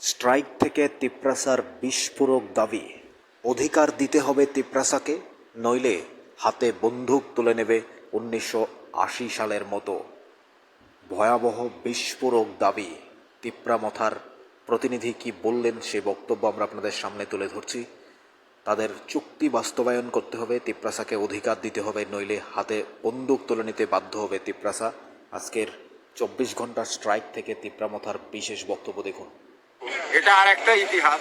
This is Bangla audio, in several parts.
স্ট্রাইক থেকে তিপ্রাসার বিস্ফোরক দাবি। অধিকার দিতে হবে তিপ্রাসাকে, নইলে হাতে বন্দুক তুলে নেবে উনিশশো আশি সালের মতো। ভয়াবহ বিস্ফোরক দাবি, তিপ্রামথার প্রতিনিধি কি বললেন সে বক্তব্য আমরা আপনাদের সামনে তুলে ধরছি। তাদের চুক্তি বাস্তবায়ন করতে হবে, তিপ্রাসাকে অধিকার দিতে হবে, নইলে হাতে বন্দুক তুলে নিতে বাধ্য হবে তিপ্রাসা। আজকের চব্বিশ ঘণ্টার স্ট্রাইক থেকে তিপ্রামথার বিশেষ বক্তব্য দেখুন। এটা আর একটা ইতিহাস।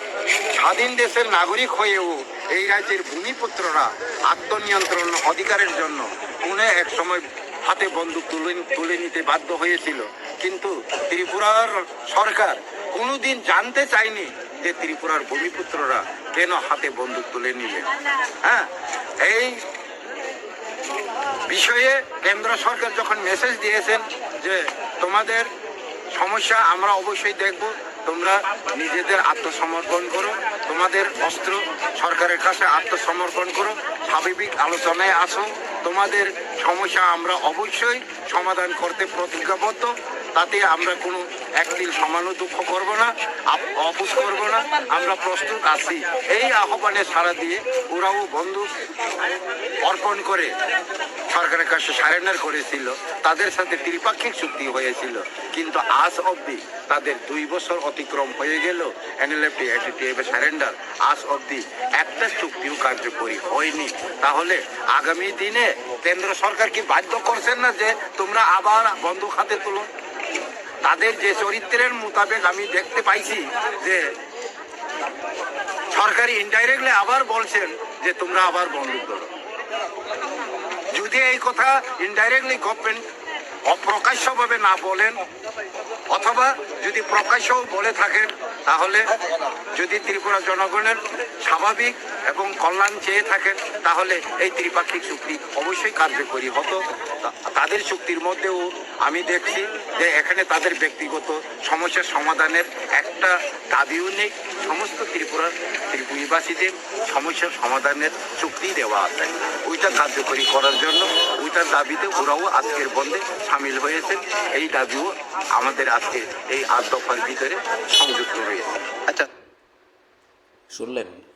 স্বাধীন দেশের নাগরিক হয়েও এই রাজ্যের ভূমিপুত্ররা আত্মনিয়ন্ত্রণ অধিকারের জন্য পুনে এক সময় হাতে বন্দুক তুলে তুলে নিতে বাধ্য হয়েছিল। কিন্তু ত্রিপুরার সরকার কোনোদিন জানতে চায়নি যে ত্রিপুরার ভূমিপুত্ররা কেন হাতে বন্দুক তুলে নিলেন হ্যাঁ? এই বিষয়ে কেন্দ্র সরকার যখন মেসেজ দিয়েছেন যে তোমাদের সমস্যা আমরা অবশ্যই দেখব তোমরা নিজেদের আত্মসমর্পণ করো, তোমাদের অস্ত্র সরকারের কাছে আত্মসমর্পণ করো, স্বাভাবিক আলোচনায় আসো, তোমাদের সমস্যা আমরা অবশ্যই সমাধান করতে প্রতিজ্ঞাবদ্ধ, তাতে আমরা কোনো একদিন সমানো দুঃখ করব না অপুষ করব না, আমরা প্রস্তুত আছি। এই আহ্বানে সাড়া দিয়ে ওরাও বন্দুক অর্পণ করে সরকারের কাছে সারেন্ডার করেছিল। তাদের সাথে ত্রিপাক্ষিক চুক্তি হয়েছিল। কিন্তু আজ অবধি তাদের দুই বছর অতিক্রম হয়ে গেল। NLFT ATTF surrender. আজ অবধি একটা চুক্তিও কার্যকরী হয়নি। তাহলে আগামী দিনে কেন্দ্র সরকার কি বাধ্য করছেন না যে তোমরা আবার বন্দুক হাতে তুলো? তাদের যে চরিত্রের মোতাবেক আমি দেখতে পাইছি যে সরকারি ইনডাইরেক্টলি আবার বলছেন যে তোমরা আবার বন্দুক ধরো যদি এই কথা ইনডাইরেক্টলি গভর্নমেন্ট অপ্রকাশ্যভাবে না বলেন, অথবা যদি প্রকাশ্যও বলে থাকেন, তাহলে যদি ত্রিপুরা জনগণের স্বাভাবিক এবং কল্যাণ চেয়ে থাকেন তাহলে এই ত্রিপাক্ষিক চুক্তি অবশ্যই কার্যকরী হতো। তা- তাদের চুক্তির মধ্যেও আমি দেখছি যে এখানে তাদের ব্যক্তিগত সমস্যার সমাধানের একটা দাবিও নেই। সমস্ত ত্রিপুরার ত্রিপুরীবাসীদের সমস্যার সমাধানের চুক্তি দেওয়া আছে। ওইটা কার্যকরী করার জন্য ওইটার দাবিতে ওরাও আজকের বন্ধে সামিল হয়েছেন। এই দাবিও আমাদের আজকে এই আট দফার ভিতরে সংযুক্ত হয়েছে আচ্ছা। শুনলেন?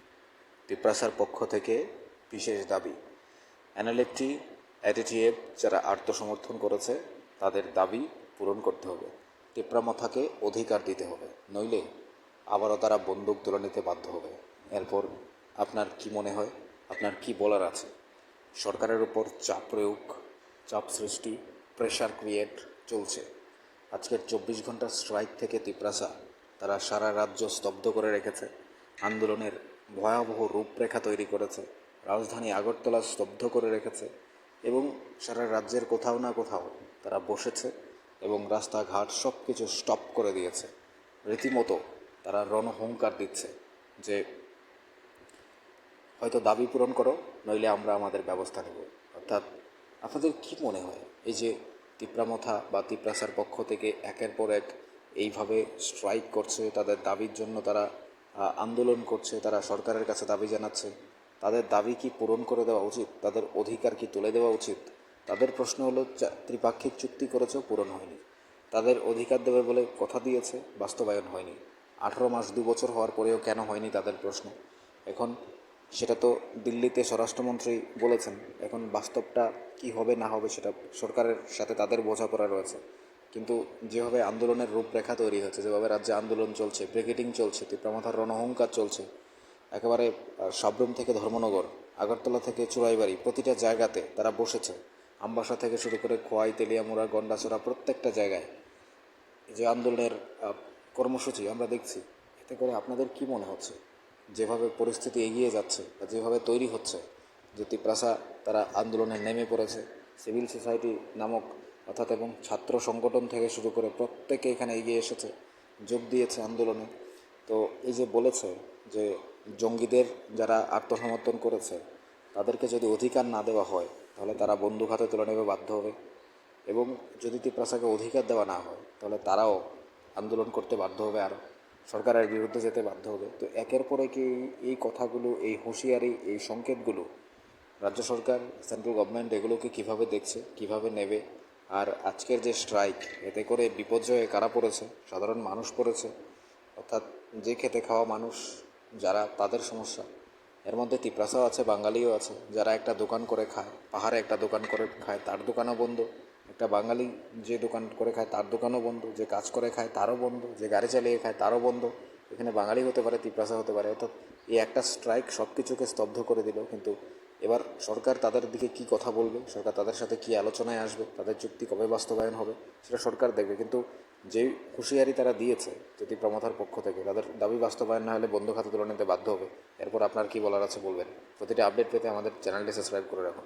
তিপ্রাসার পক্ষ থেকে বিশেষ দাবি। অ্যানালেকটি অ্যাটিটিএফ যারা আত্মসমর্থন করেছে, তাদের দাবি পূরণ করতে হবে। টিপ্রামথাকে অধিকার দিতে হবে, নইলে আবারও তারা বন্দুক তুলে নিতে বাধ্য হবে। এরপর আপনার কি মনে হয়? আপনার কি বলার আছে? সরকারের উপর চাপ প্রয়োগ, চাপ সৃষ্টি প্রেশার ক্রিয়েট চলছে। আজকের চব্বিশ ঘণ্টার স্ট্রাইক থেকে তিপ্রাসা তারা সারা রাজ্য স্তব্ধ করে রেখেছে। আন্দোলনের ভয়াবহ রূপরেখা তৈরি করেছে, রাজধানী আগরতলা স্তব্ধ করে রেখেছে এবং সারা রাজ্যের কোথাও না কোথাও তারা বসেছে এবং রাস্তাঘাট সব কিছু স্টপ করে দিয়েছে। রীতিমতো তারা রণহুঙ্কার দিচ্ছে যে, হয়তো দাবি পূরণ করো, নইলে আমরা আমাদের ব্যবস্থা নেব। অর্থাৎ আপনাদের কি মনে হয়? এই যে তিপ্রামথা বা তিপ্রাসার পক্ষ থেকে একের পর এক এইভাবে স্ট্রাইক করছে, তাদের দাবির জন্য তারা আন্দোলন করছে, তারা সরকারের কাছে দাবি জানাচ্ছে, তাদের দাবি কি পূরণ করে দেওয়া উচিত? তাদের অধিকার কি তুলে দেওয়া উচিত? তাদের প্রশ্ন হলো ত্রিপাক্ষিক চুক্তি করেছেও পূরণ হয়নি। তাদের অধিকার দেবে বলে কথা দিয়েছে, বাস্তবায়ন হয়নি। আঠারো মাস, দু বছর হওয়ার পরেও কেন হয়নি তাদের প্রশ্ন? এখন সেটা তো দিল্লিতে স্বরাষ্ট্রমন্ত্রী বলেছেন, এখন বাস্তবটা কি হবে না হবে সেটা সরকারের সাথে তাদের বোঝাপড়া রয়েছে। কিন্তু যেভাবে আন্দোলনের রূপরেখা তৈরি হয়েছে যেভাবে রাজ্যে আন্দোলন চলছে, ব্রিগেডিং চলছে তিপ্রামাথার রণহংকার চলছে, একেবারে সাবরুম থেকে ধর্মনগর, আগরতলা থেকে চুড়াইবাড়ি, প্রতিটা জায়গাতে তারা বসেছে। আমবাসা থেকে শুরু করে খোয়াই, তেলিয়ামুড়া, গন্ডাছড়া, প্রত্যেকটা জায়গায় যে আন্দোলনের কর্মসূচি আমরা দেখছি, এতে করে আপনাদের কি মনে হচ্ছে? যেভাবে পরিস্থিতি এগিয়ে যাচ্ছে বা যেভাবে তৈরি হচ্ছে যে তিপ্রাসা তারা আন্দোলনে নেমে পড়েছে, সিভিল সোসাইটি নামক অর্থাৎ এবং ছাত্র সংগঠন থেকে শুরু করে প্রত্যেকে এখানে এগিয়ে এসেছে, যোগ দিয়েছে আন্দোলনে। তো এই যে বলেছে যে জঙ্গিদের যারা আত্মসমর্থন করেছে, তাদেরকে যদি অধিকার না দেওয়া হয়, তাহলে তারা বন্দুক হাতে তুলে নেবে, বাধ্য হবে। এবং যদি তিপ্রাসাকে অধিকার দেওয়া না হয়, তাহলে তারাও আন্দোলন করতে বাধ্য হবে আর সরকারের বিরুদ্ধে যেতে বাধ্য হবে। তো একের পরে কি এই কথাগুলো, এই হুঁশিয়ারি, এই সংকেতগুলো রাজ্য সরকার, সেন্ট্রাল গভর্নমেন্ট এগুলোকে কীভাবে দেখছে, কীভাবে নেবে আর আজকের যে স্ট্রাইক এতে করে বিপর্যয়ে কারা পড়েছে? সাধারণ মানুষ পড়েছে। অর্থাৎ যে খেতে খাওয়া মানুষ, যারা তাদের সমস্যা। এর মধ্যে তিপ্রাসাও আছে, বাঙালিও আছে। যারা একটা দোকান করে খায়, পাহাড়ে একটা দোকান করে খায়, তার দোকানও বন্ধ। একটা বাঙালি যে দোকান করে খায়, তার দোকানও বন্ধ। যে কাজ করে খায়, তারও বন্ধ। যে গাড়ি চালিয়ে খায়, তারও বন্ধ। এখানে বাঙালি হতে পারে, তিপ্রাসা হতে পারে। অর্থাৎ এই একটা স্ট্রাইক সব কিছুকে স্তব্ধ করে দিল। কিন্তু এবার সরকার তাদের দিকে কি কথা বলবে? সরকার তাদের সাথে কি আলোচনায় আসবে? তাদের চুক্তি কবে বাস্তবায়ন হবে? সেটা সরকার দেখবে। কিন্তু যে হুঁশিয়ারি তারা দিয়েছে, যদি প্রমথার পক্ষ থেকে, তাদের দাবি বাস্তবায়ন না হলে বন্ধু খাতা তুলে নিতে বাধ্য হবে। এরপর আপনার কি বলার আছে বলবেন? প্রতিটি আপডেট পেতে আমাদের চ্যানেলটি সাবস্ক্রাইব করে রাখুন।